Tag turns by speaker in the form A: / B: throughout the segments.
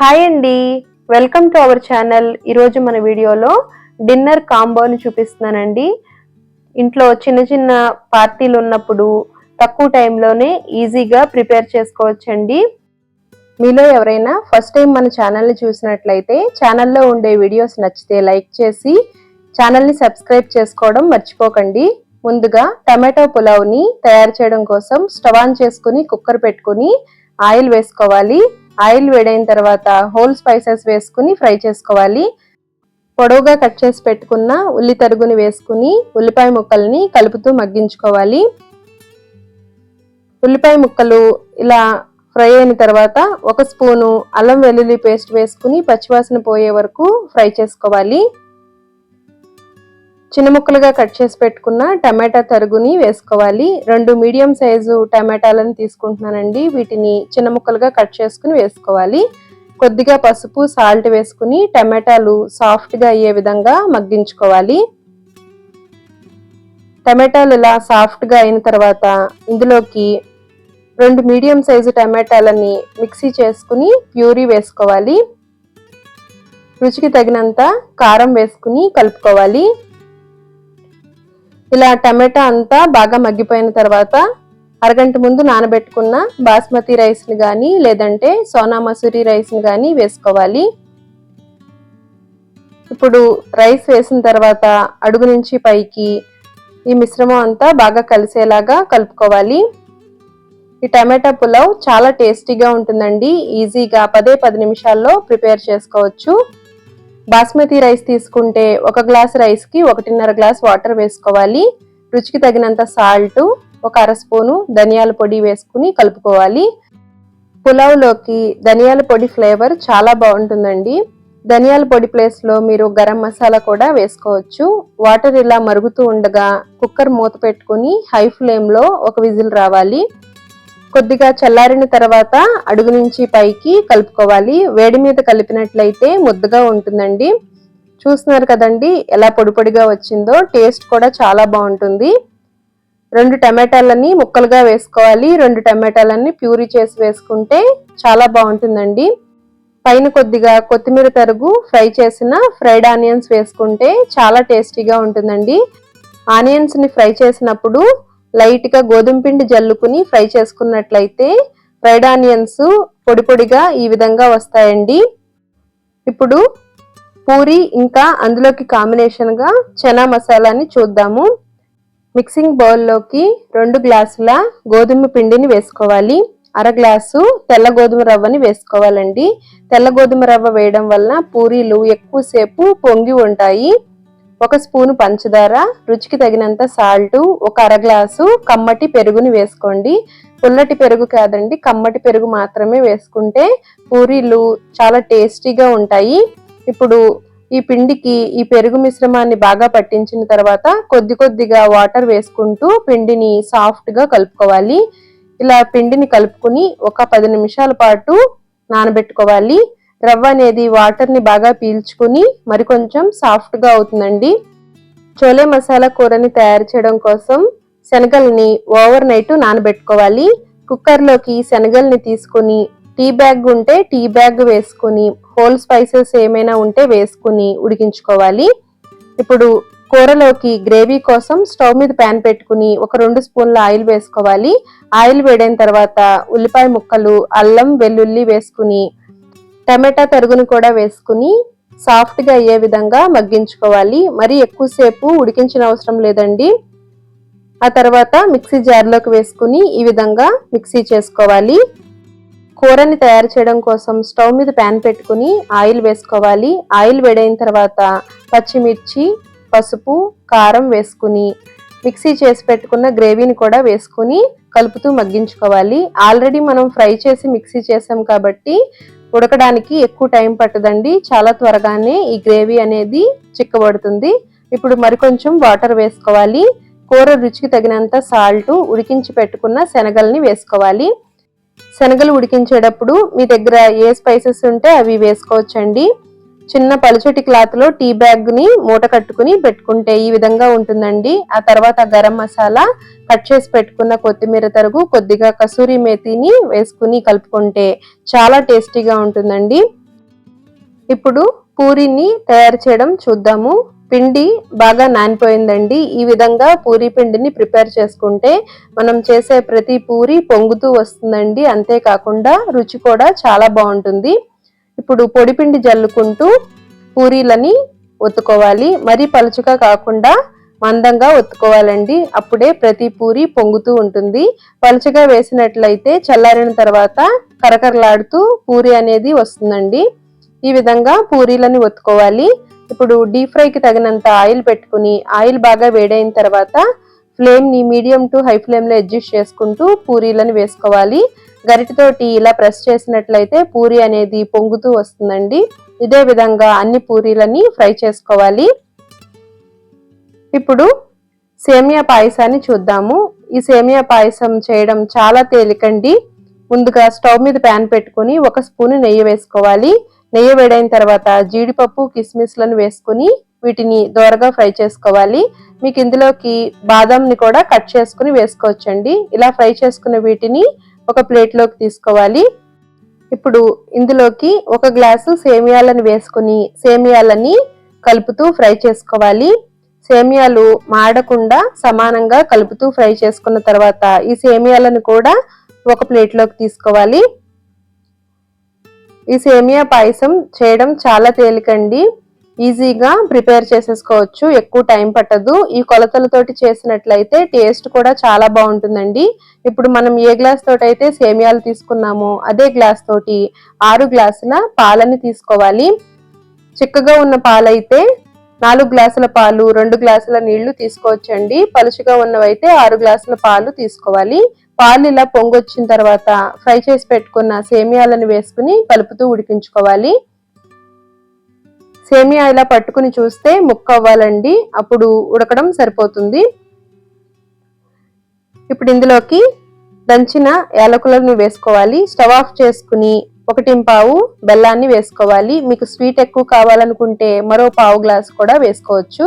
A: hi అండి welcome to our channel ఈరోజు మన వీడియోలో డిన్నర్ కాంబోని చూపిస్తున్నానండి ఇంట్లో చిన్న చిన్న పార్టీలు ఉన్నప్పుడు తక్కువ టైంలోనే ఈజీగా ప్రిపేర్ చేసుకోవచ్చండి మీలో ఎవరైనా ఫస్ట్ టైం మన ఛానల్ని చూసినట్లయితే ఛానల్లో ఉండే వీడియోస్ నచ్చితే లైక్ చేసి ఛానల్ని సబ్స్క్రైబ్ చేసుకోవడం మర్చిపోకండి ముందుగా టమాటో పులావ్ని తయారు చేయడం కోసం స్టవ్ ఆన్ చేసుకుని కుక్కర్ పెట్టుకుని ఆయిల్ వేసుకోవాలి ఆయిల్ వేడైన తర్వాత హోల్ స్పైసెస్ వేసుకుని ఫ్రై చేసుకోవాలి పొడవుగా కట్ చేసి పెట్టుకున్న ఉల్లి తరుగుని వేసుకుని ఉల్లిపాయ ముక్కల్ని కలుపుతూ మగ్గించుకోవాలి ఉల్లిపాయ ముక్కలు ఇలా ఫ్రై అయిన తర్వాత ఒక స్పూను అల్లం వెల్లుల్లి పేస్ట్ వేసుకుని పచ్చివాసన పోయే వరకు ఫ్రై చేసుకోవాలి చిన్న ముక్కలుగా కట్ చేసి పెట్టుకున్న టమాటా తరుగుని వేసుకోవాలి రెండు మీడియం సైజు టమాటాలను తీసుకుంటున్నానండి వీటిని చిన్న ముక్కలుగా కట్ చేసుకుని వేసుకోవాలి కొద్దిగా పసుపు సాల్ట్ వేసుకుని టమాటాలు సాఫ్ట్గా అయ్యే విధంగా మగ్గించుకోవాలి టమాటాలు ఇలా సాఫ్ట్గా అయిన తర్వాత ఇందులోకి రెండు మీడియం సైజు టమాటాలని మిక్సీ చేసుకుని ప్యూరీ వేసుకోవాలి రుచికి తగినంత కారం వేసుకుని కలుపుకోవాలి ఇలా టమాటా అంతా బాగా మగ్గిపోయిన తర్వాత అరగంట ముందు నానబెట్టుకున్న బాస్మతి రైస్ని కానీ లేదంటే సోనా మసూరి రైస్ని కానీ వేసుకోవాలి ఇప్పుడు రైస్ వేసిన తర్వాత అడుగు నుంచి పైకి ఈ మిశ్రమం అంతా బాగా కలిసేలాగా కలుపుకోవాలి ఈ టమాటా పులావ్ చాలా టేస్టీగా ఉంటుందండి ఈజీగా పదే పది నిమిషాల్లో ప్రిపేర్ చేసుకోవచ్చు బాస్మతి రైస్ తీసుకుంటే ఒక గ్లాస్ రైస్కి ఒకటిన్నర గ్లాస్ వాటర్ వేసుకోవాలి రుచికి తగినంత సాల్ట్ ఒక అర స్పూను ధనియాల పొడి వేసుకుని కలుపుకోవాలి పులావ్లోకి ధనియాల పొడి ఫ్లేవర్ చాలా బాగుంటుందండి ధనియాల పొడి ప్లేస్లో మీరు గరం మసాలా కూడా వేసుకోవచ్చు వాటర్ ఇలా మరుగుతూ ఉండగా కుక్కర్ మూత పెట్టుకుని హై ఫ్లేమ్లో ఒక విజిల్ రావాలి కొద్దిగా చల్లారిన తర్వాత అడుగు నుంచి పైకి కలుపుకోవాలి వేడి మీద కలిపినట్లయితే ముద్దగా ఉంటుందండి చూస్తున్నారు కదండి ఎలా పొడి పొడిగా వచ్చిందో టేస్ట్ కూడా చాలా బాగుంటుంది రెండు టమాటాలన్నీ ముక్కలుగా వేసుకోవాలి రెండు టమాటాలన్నీ ప్యూరీ చేసి వేసుకుంటే చాలా బాగుంటుందండి పైన కొద్దిగా కొత్తిమీర తరుగు ఫ్రై చేసిన ఫ్రైడ్ ఆనియన్స్ వేసుకుంటే చాలా టేస్టీగా ఉంటుందండి ఆనియన్స్ని ఫ్రై చేసినప్పుడు లైట్గా గోధుమ పిండి జల్లుకుని ఫ్రై చేసుకున్నట్లయితే ఫ్రైడ్ ఆనియన్స్ పొడి పొడిగా ఈ విధంగా వస్తాయండి ఇప్పుడు పూరి ఇంకా అందులోకి కాంబినేషన్గా చనా మసాలాని చూద్దాము మిక్సింగ్ బౌల్లోకి రెండు గ్లాసుల గోధుమ పిండిని వేసుకోవాలి అర గ్లాసు తెల్ల గోధుమ రవ్వని వేసుకోవాలండి తెల్ల గోధుమ రవ్వ వేయడం వలన పూరీలు ఎక్కువసేపు పొంగి ఉంటాయి ఒక స్పూను పంచదార రుచికి తగినంత సాల్టు ఒక అర గ్లాసు కమ్మటి పెరుగుని వేసుకోండి పుల్లటి పెరుగు కాదండి కమ్మటి పెరుగు మాత్రమే వేసుకుంటే పూరీలు చాలా టేస్టీగా ఉంటాయి ఇప్పుడు ఈ పిండికి ఈ పెరుగు మిశ్రమాన్ని బాగా పట్టించిన తర్వాత కొద్ది కొద్దిగా వాటర్ వేసుకుంటూ పిండిని సాఫ్ట్గా కలుపుకోవాలి ఇలా పిండిని కలుపుకుని ఒక పది నిమిషాల పాటు నానబెట్టుకోవాలి రవ్వ అనేది వాటర్ని బాగా పీల్చుకుని మరి కొంచెం సాఫ్ట్గా అవుతుందండి చోలే మసాలా కూరని తయారు చేయడం కోసం శనగల్ని ఓవర్ నైట్ నానబెట్టుకోవాలి కుక్కర్లోకి శనగల్ని తీసుకుని టీ బ్యాగ్ ఉంటే టీ బ్యాగ్ వేసుకుని హోల్ స్పైసెస్ ఏమైనా ఉంటే వేసుకుని ఉడికించుకోవాలి ఇప్పుడు కూరలోకి గ్రేవీ కోసం స్టవ్ మీద ప్యాన్ పెట్టుకుని ఒక రెండు స్పూన్ల ఆయిల్ వేసుకోవాలి ఆయిల్ వేడైన తర్వాత ఉల్లిపాయ ముక్కలు అల్లం వెల్లుల్లి వేసుకుని టమాటా తరుగును కూడా వేసుకుని సాఫ్ట్గా అయ్యే విధంగా మగ్గించుకోవాలి మరీ ఎక్కువసేపు ఉడికించిన అవసరం లేదండి ఆ తర్వాత మిక్సీ జార్లోకి వేసుకుని ఈ విధంగా మిక్సీ చేసుకోవాలి కూరని తయారు చేయడం కోసం స్టవ్ మీద ప్యాన్ పెట్టుకుని ఆయిల్ వేసుకోవాలి ఆయిల్ వేడైన తర్వాత పచ్చిమిర్చి పసుపు కారం వేసుకుని మిక్సీ చేసి పెట్టుకున్న గ్రేవీని కూడా వేసుకుని కలుపుతూ మగ్గించుకోవాలి ఆల్రెడీ మనం ఫ్రై చేసి మిక్సీ చేసాం కాబట్టి ఉడకడానికి ఎక్కువ టైం పట్టదండి చాలా త్వరగానే ఈ గ్రేవీ అనేది చిక్కబడుతుంది ఇప్పుడు మరికొంచెం వాటర్ వేసుకోవాలి కూర రుచికి తగినంత సాల్ట్ ఉడికించి పెట్టుకున్న శనగల్ని వేసుకోవాలి శనగలు ఉడికించేటప్పుడు మీ దగ్గర ఏ స్పైసెస్ ఉంటే అవి వేసుకోవచ్చండి చిన్న పలుచటి క్లాత్ లో టీ బ్యాగ్ ని మూట కట్టుకుని పెట్టుకుంటే ఈ విధంగా ఉంటుందండి ఆ తర్వాత గరం మసాలా కట్ చేసి పెట్టుకున్న కొత్తిమీర తరుగు కొద్దిగా కసూరి మేతిని వేసుకుని కలుపుకుంటే చాలా టేస్టీగా ఉంటుందండి ఇప్పుడు పూరిని తయారు చేయడం చూద్దాము పిండి బాగా నానిపోయిందండి ఈ విధంగా పూరి పిండిని ప్రిపేర్ చేసుకుంటే మనం చేసే ప్రతి పూరి పొంగుతూ వస్తుందండి అంతేకాకుండా రుచి కూడా చాలా బాగుంటుంది ఇప్పుడు పొడిపిండి జల్లుకుంటూ పూరీలని ఒత్తుకోవాలి మరీ పలుచగా కాకుండా మందంగా ఒత్తుకోవాలండి అప్పుడే ప్రతి పూరి పొంగుతూ ఉంటుంది పలుచగా వేసినట్లయితే చల్లారిన తర్వాత కరకరలాడుతూ పూరి అనేది వస్తుందండి ఈ విధంగా పూరీలని ఒత్తుకోవాలి ఇప్పుడు డీప్ ఫ్రైకి తగినంత ఆయిల్ పెట్టుకుని ఆయిల్ బాగా వేడైన తర్వాత ఫ్లేమ్ని మీడియం టు హై ఫ్లేమ్లో అడ్జస్ట్ చేసుకుంటూ పూరీలను వేసుకోవాలి గరిటతోటి ఇలా ప్రెస్ చేసినట్లయితే పూరి అనేది పొంగుతూ వస్తుందండి ఇదే విధంగా అన్ని పూరీలని ఫ్రై చేసుకోవాలి ఇప్పుడు సేమియా పాయసాన్ని చూద్దాము ఈ సేమియా పాయసం చేయడం చాలా తేలికండి ముందుగా స్టవ్ మీద ప్యాన్ పెట్టుకుని ఒక స్పూన్ నెయ్యి వేసుకోవాలి నెయ్యి వేడైన తర్వాత జీడిపప్పు కిస్మిస్లను వేసుకుని వీటిని దోరగా ఫ్రై చేసుకోవాలి మీకు ఇందులోకి బాదంని కూడా కట్ చేసుకుని వేసుకోవచ్చండి ఇలా ఫ్రై చేసుకున్న వీటిని ఒక ప్లేట్లోకి తీసుకోవాలి ఇప్పుడు ఇందులోకి ఒక గ్లాసు సేమియాలను వేసుకుని సేమియాలని కలుపుతూ ఫ్రై చేసుకోవాలి సేమియాలు మాడకుండా సమానంగా కలుపుతూ ఫ్రై చేసుకున్న తర్వాత ఈ సేమియాలను కూడా ఒక ప్లేట్లోకి తీసుకోవాలి ఈ సేమియా పాయసం చేయడం చాలా తేలికండి ఈజీగా ప్రిపేర్ చేసేసుకోవచ్చు ఎక్కువ టైం పట్టదు ఈ కొలతలతోటి చేసినట్లయితే టేస్ట్ కూడా చాలా బాగుంటుందండి ఇప్పుడు మనం ఏ గ్లాస్ తోటి అయితే సేమియాలు తీసుకున్నామో అదే గ్లాస్ తోటి ఆరు గ్లాసుల పాలని తీసుకోవాలి చిక్కగా ఉన్న పాలైతే నాలుగు గ్లాసుల పాలు రెండు గ్లాసుల నీళ్లు తీసుకోవచ్చండి పలుచుగా ఉన్నవైతే ఆరు గ్లాసుల పాలు తీసుకోవాలి పాలు ఇలా పొంగొచ్చిన తర్వాత ఫ్రై చేసి పెట్టుకున్న సేమియాలను వేసుకుని కలుపుతూ ఉడికించుకోవాలి సేమియా ఇలా పట్టుకుని చూస్తే ముక్క అవ్వాలండి అప్పుడు ఉడకడం సరిపోతుంది ఇప్పుడు ఇందులోకి దంచిన యాలకులను వేసుకోవాలి స్టవ్ ఆఫ్ చేసుకుని ఒకటి పావు బెల్లాన్ని వేసుకోవాలి మీకు స్వీట్ ఎక్కువ కావాలనుకుంటే మరో పావు గ్లాస్ కూడా వేసుకోవచ్చు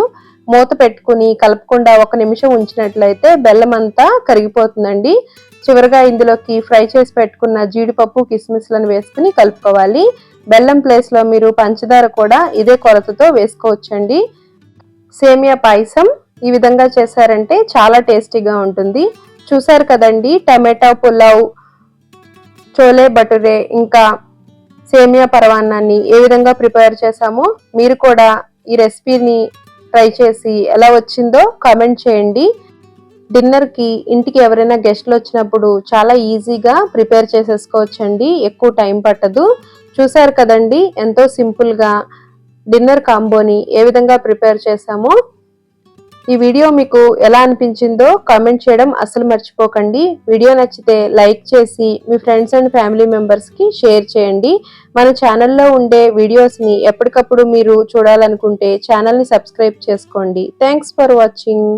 A: మూత పెట్టుకుని కలపకుండా ఒక నిమిషం ఉంచినట్లయితే బెల్లం అంతా కరిగిపోతుందండి చివరిగా ఇందులోకి ఫ్రై చేసి పెట్టుకున్న జీడిపప్పు కిస్మిస్లను వేసుకుని కలుపుకోవాలి బెల్లం ప్లేస్లో మీరు పంచదార కూడా ఇదే కొలతతో వేసుకోవచ్చండి సేమియా పాయసం ఈ విధంగా చేశారంటే చాలా టేస్టీగా ఉంటుంది చూసారు కదండి టమాటా పులావ్ చోలే బటురే ఇంకా సేమియా పరవాన్నాన్ని ఏ విధంగా ప్రిపేర్ చేశామో మీరు కూడా ఈ రెసిపీని ట్రై చేసి ఎలా వచ్చిందో కామెంట్ చేయండి డిన్నర్కి ఇంటికి ఎవరైనా గెస్ట్లు వచ్చినప్పుడు చాలా ఈజీగా ప్రిపేర్ చేసేసుకోవచ్చండి ఎక్కువ టైం పట్టదు చూశారు కదండి ఎంతో సింపుల్గా డిన్నర్ కాంబోని ఏ విధంగా ప్రిపేర్ చేసామో ఈ వీడియో మీకు ఎలా అనిపించిందో కామెంట్ చేయడం అసలు మర్చిపోకండి వీడియో నచ్చితే లైక్ చేసి మీ ఫ్రెండ్స్ అండ్ ఫ్యామిలీ మెంబర్స్కి షేర్ చేయండి మన ఛానల్లో ఉండే వీడియోస్ని ఎప్పటికప్పుడు మీరు చూడాలనుకుంటే ఛానల్ని సబ్స్క్రైబ్ చేసుకోండి థ్యాంక్స్ ఫర్ వాచింగ్